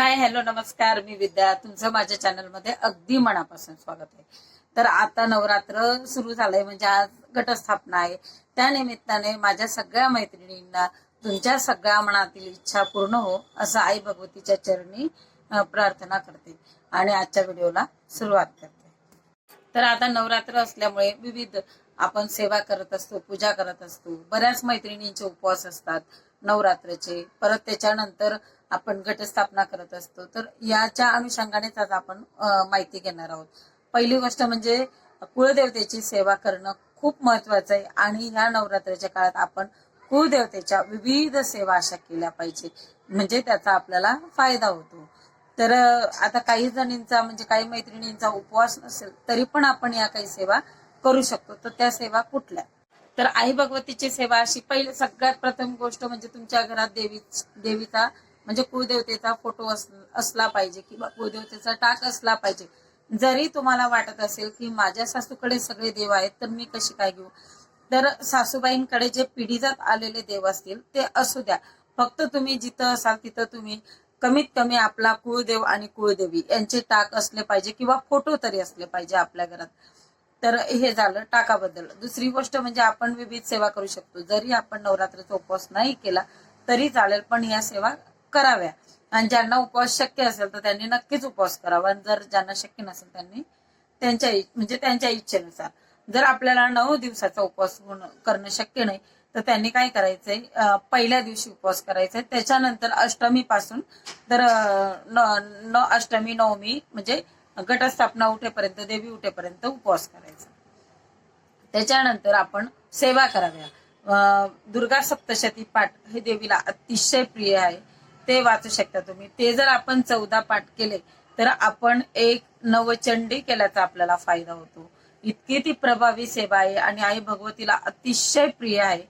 Hi hello नमस्कार. मी विद्या. तुमचं माझ्या चॅनलमध्ये अगदी मनापासून स्वागत आहे. तर आता नवरात्र सुरू झालंय म्हणजे आज घटस्थापना आहे. त्या निमित्ताने माझ्या सगळ्या मैत्रिणींना तुमच्या सगळ्या मनातील इच्छा पूर्ण हो असं आई भगवतीच्या चरणी प्रार्थना करते आणि आजच्या व्हिडिओला सुरुवात करते. तर आता नवरात्र असल्यामुळे विविध आपण सेवा करत असतो पूजा करत असतो. बऱ्याच मैत्रिणींचे उपवास असतात नवरात्रचे. परत त्याच्यानंतर आपण घटस्थापना करत असतो. तर याच्या अनुषंगानेच आज आपण माहिती घेणार आहोत. पहिली गोष्ट म्हणजे कुळदेवतेची सेवा करणं खूप महत्वाचं आहे आणि ह्या नवरात्राच्या काळात आपण कुळदेवतेच्या विविध सेवा अशा केल्या पाहिजे. म्हणजे त्याचा आपल्याला फायदा होतो. तर आता काही जणींचा म्हणजे काही मैत्रिणींचा उपवास नसेल तरी पण आपण या काही सेवा करू शकतो. तर त्या सेवा कुठल्या? तर आई भगवतीची सेवा अशी पहिले सगळ्यात प्रथम गोष्ट म्हणजे तुमच्या घरात देवी देवीचा म्हणजे कुळदेवतेचा फोटो असला पाहिजे किंवा कुळदेवतेचा टाक असला पाहिजे. जरी तुम्हाला वाटत असेल की माझ्या सासूकडे सगळे देव आहेत तर मी कशी काय घेऊ? तर सासूबाईंकडे जे पिढीजात आलेले देव असतील ते असू द्या. फक्त तुम्ही जिथं असाल तिथं तुम्ही कमीत कमी आपला कुळदेव आणि कुळदेवी यांचे टाक असले पाहिजे किंवा फोटो तरी असले पाहिजे आपल्या घरात. तर हे झालं टाकाबद्दल. दुसरी गोष्ट म्हणजे आपण विविध सेवा करू शकतो. जरी आपण नवरात्राचा उपवास नाही केला तरी चालेल पण या सेवा कराव्या. आणि ज्यांना उपवास शक्य असेल तर त्यांनी नक्कीच उपवास करावा. आणि जर ज्यांना शक्य नसेल त्यांनी त्यांच्या म्हणजे त्यांच्या इच्छेनुसार. जर आपल्याला नऊ दिवसाचा उपवास करणं शक्य नाही तर त्यांनी काय करायचंय? पहिल्या दिवशी उपवास करायचा त्याच्यानंतर अष्टमी पासून तर न अष्टमी नवमी म्हणजे घटस्थापना उठेपर्यंत देवी उठेपर्यंत उपवास करायचा. त्याच्यानंतर आपण सेवा कराव्या. दुर्गा सप्तशती पाठ हे देवीला अतिशय प्रिय आहे. ते वाचू शकता तुम्ही. ते जर आपण चौदा पाठ केले तर आपण एक नवचंडी केल्याचा आपल्याला फायदा होतो. इतकी ती प्रभावी सेवा आहे आणि आई भगवतीला अतिशय प्रिय आहे.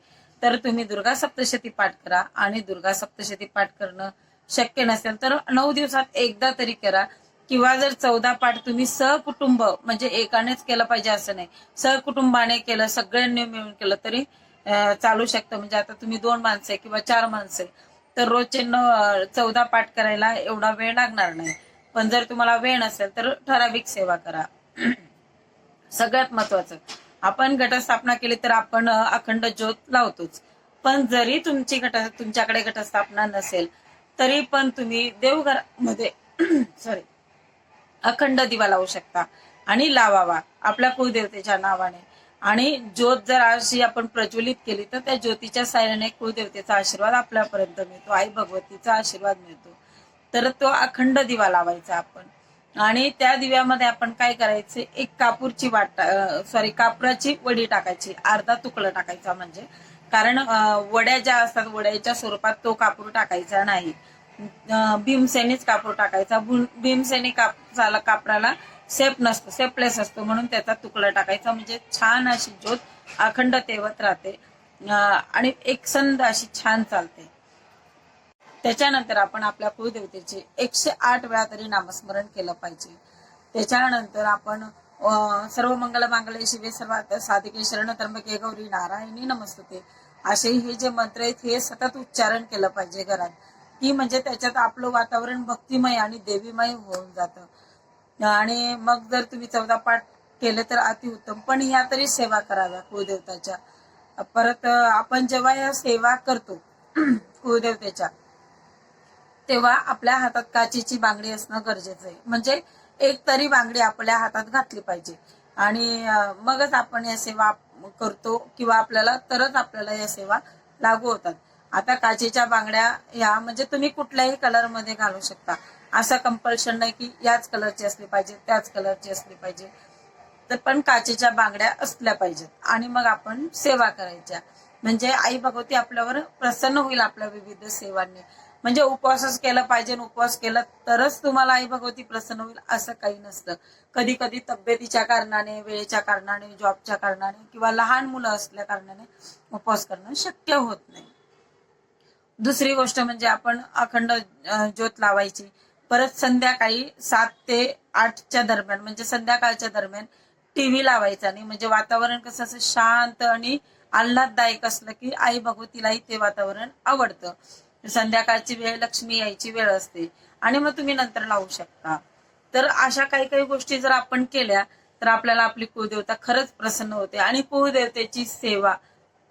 तर तुम्ही दुर्गा सप्तशती पाठ करा आणि दुर्गा सप्तशती पाठ करणं शक्य नसेल तर नऊ दिवसात एकदा तरी करा. किंवा जर चौदा पाठ तुम्ही सहकुटुंब म्हणजे एकानेच केलं पाहिजे असं नाही. सहकुटुंबाने केलं सगळ्यांनी मिळून केलं तरी चालू शकतं. म्हणजे आता तुम्ही दोन माणसं किंवा चार माणसं तर रोजचे न चौदा पाठ करायला एवढा वेळ लागणार नाही. पण जर तुम्हाला वेळ नसेल तर ठराविक सेवा करा. सगळ्यात महत्वाचं आपण घटस्थापना केली तर आपण अखंड ज्योत लावतोच. पण जरी तुमची घट तुमच्याकडे घटस्थापना नसेल तरी पण तुम्ही देवघरामध्ये सॉरी अखंड दिवा लावू शकता. आणि लावावा. आपल्या कुलदेवतेच्या नावाने. आणि ज्योत जर अशी आपण प्रज्वलित केली तर त्या ज्योतीच्या साह्याने कुलदेवतेचा आशीर्वाद आपल्यापर्यंत मिळतो आई भगवतीचा आशीर्वाद मिळतो. तर तो अखंड दिवा लावायचा आपण. आणि त्या दिव्यामध्ये आपण काय करायचे एक कापूरची वाट सॉरी कापराची वडी टाकायची अर्धा तुकडा टाकायचा म्हणजे. कारण वड्या ज्या असतात वड्याच्या स्वरूपात तो कापूर टाकायचा नाही. भीमसेनीच कापूर टाकायचा. भीमसेनी कापसाला कापराला सेप नसतो सेपलेस असतो म्हणून त्याचा तुकडा टाकायचा. म्हणजे छान अशी ज्योत अखंड तेवत राहते. आणि आणि एकसंद अशी छान चालते. त्याच्यानंतर आपण आपल्या कुलदेवतेचे एकशे आठ वेळा तरी नामस्मरण केलं पाहिजे. त्याच्यानंतर आपण सर्व मंगल मांगल्ये शिवे सर्व साधिके शरण त्र्यंबके गौरी नारायणी नमस्ते असे हे जे मंत्र आहेत हे सतत उच्चारण केलं पाहिजे घरात. की म्हणजे त्याच्यात आपलं वातावरण भक्तिमय आणि देवीमय होऊन जातं. आणि मग जर तुम्ही चौदा पाठ केले तर अतिउत्तम. पण ह्या तरी सेवा कराव्या कुळदेवताच्या. परत आपण जेव्हा या सेवा करतो कुळदेवतेच्या तेव्हा आपल्या हातात काचेची बांगडी असणं गरजेचं आहे. म्हणजे एक तरी बांगडी आपल्या हातात घातली पाहिजे. आणि मगच आपण या सेवा करतो किंवा आपल्याला तरच आपल्याला या सेवा लागू होतात. आता काचेच्या बांगड्या या म्हणजे तुम्ही कुठल्याही कलरमध्ये घालू शकता. असं कंपल्शन नाही की याच कलरची असली पाहिजे त्याच कलरची असली पाहिजे. तर पण काचेच्या बांगड्या असल्या पाहिजेत. आणि मग आपण सेवा करायच्या. म्हणजे आई भगवती आपल्यावर प्रसन्न होईल आपल्या विविध सेवांनी. म्हणजे उपवासच केलं पाहिजे उपवास केला तरच तुम्हाला आई भगवती प्रसन्न होईल असं काही नसतं. कधी कधी तब्येतीच्या कारणाने वेळेच्या कारणाने जॉबच्या कारणाने किंवा लहान मुलं असल्या कारणाने उपवास करणं शक्य होत नाही. दुसरी गोष्ट म्हणजे आपण अखंड ज्योत लावायची. परत संध्याकाळी सात ते आठच्या दरम्यान म्हणजे संध्याकाळच्या दरम्यान टीव्ही लावायचा नाही म्हणजे वातावरण कसं असं शांत आणि आल्हाददायक असलं की आई भगवतीलाही ते वातावरण आवडतं. संध्याकाळची वेळ लक्ष्मी यायची वेळ असते. आणि मग तुम्ही नंतर लावू शकता. तर अशा काही काही गोष्टी जर आपण केल्या तर आपल्याला आपली कुळदेवता खरंच प्रसन्न होते. आणि कुळदेवतेची सेवा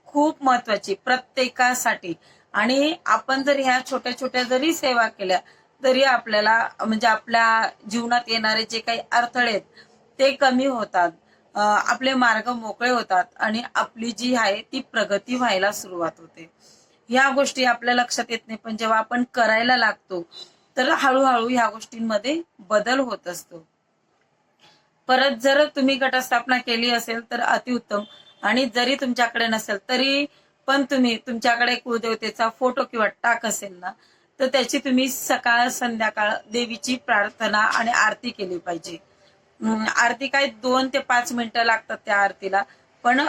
खूप महत्वाची प्रत्येकासाठी. आणि आपण जर ह्या छोट्या छोट्या जरी सेवा केल्या तरी आपल्याला म्हणजे आपल्या जीवनात येणारे जे काही अडथळे आहेत ते कमी होतात. आपले मार्ग मोकळे होतात आणि आपली जी आहे ती प्रगती व्हायला सुरुवात होते. ह्या गोष्टी आपल्या लक्षात येत नाही पण जेव्हा आपण करायला लागतो तर हळूहळू ह्या गोष्टींमध्ये बदल होत असतो. परत जर तुम्ही गटस्थापना केली असेल तर अतिउत्तम. आणि जरी तुमच्याकडे नसेल तरी पण तुम्ही तुमच्याकडे कुलदेवतेचा फोटो किंवा टाक असेल ना तर त्याची तुम्ही सकाळ संध्याकाळ देवीची प्रार्थना आणि आरती केली पाहिजे. आरती काय दोन ते पाच मिनिटं लागतात त्या आरतीला पण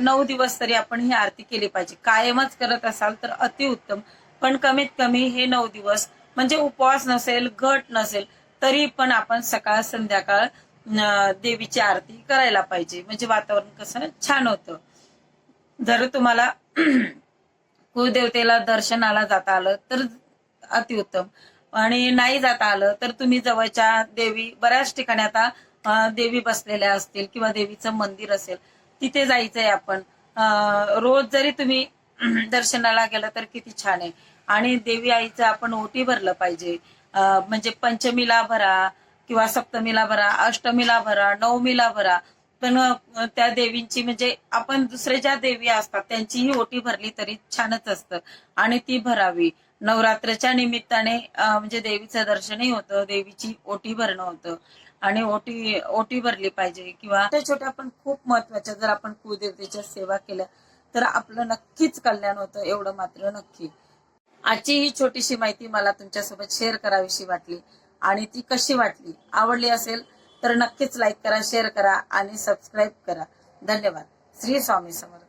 नऊ दिवस तरी आपण ही आरती केली पाहिजे. कायमच करत असाल तर अतिउत्तम पण कमीत कमी हे नऊ दिवस म्हणजे उपवास नसेल घट नसेल तरी पण आपण सकाळ संध्याकाळ देवीची आरती करायला पाहिजे. म्हणजे वातावरण कसं छान होतं. जर तुम्हाला कुलदेवतेला दर्शनाला जाता आलं तर अतिउत्तम. आणि नाही जाता आलं तर तुम्ही जवळच्या देवी बऱ्याच ठिकाणी आता देवी बसलेल्या असतील किंवा देवीचं मंदिर असेल तिथे जायचंय आपण. रोज जरी तुम्ही दर्शनाला गेलं तर किती छान आहे. आणि देवी आईचं आपण ओटी भरलं पाहिजे. म्हणजे पंचमीला भरा किंवा सप्तमीला भरा अष्टमीला भरा नवमीला भरा पण त्या देवींची म्हणजे आपण दुसरे ज्या देवी असतात त्यांचीही ओटी भरली तरी छानच असतं. आणि ती भरावी. नवरात्रच्या निमित्ताने म्हणजे देवीचं दर्शनही होतं देवीची ओटी भरणं होतं. आणि ओटी ओटी भरली पाहिजे किंवा छोट्या छोट्या पण खूप महत्त्वाच्या जर आपण कुलदेवतेच्या सेवा केल्या तर आपलं नक्कीच कल्याण होतं एवढं मात्र नक्की. आजची ही छोटीशी माहिती मला तुमच्यासोबत शेअर करावीशी वाटली. आणि ती कशी वाटली? आवडली असेल? तर नक्कीच लाईक करा शेअर करा आणि सबस्क्राईब करा. धन्यवाद. श्री स्वामी समर्थ.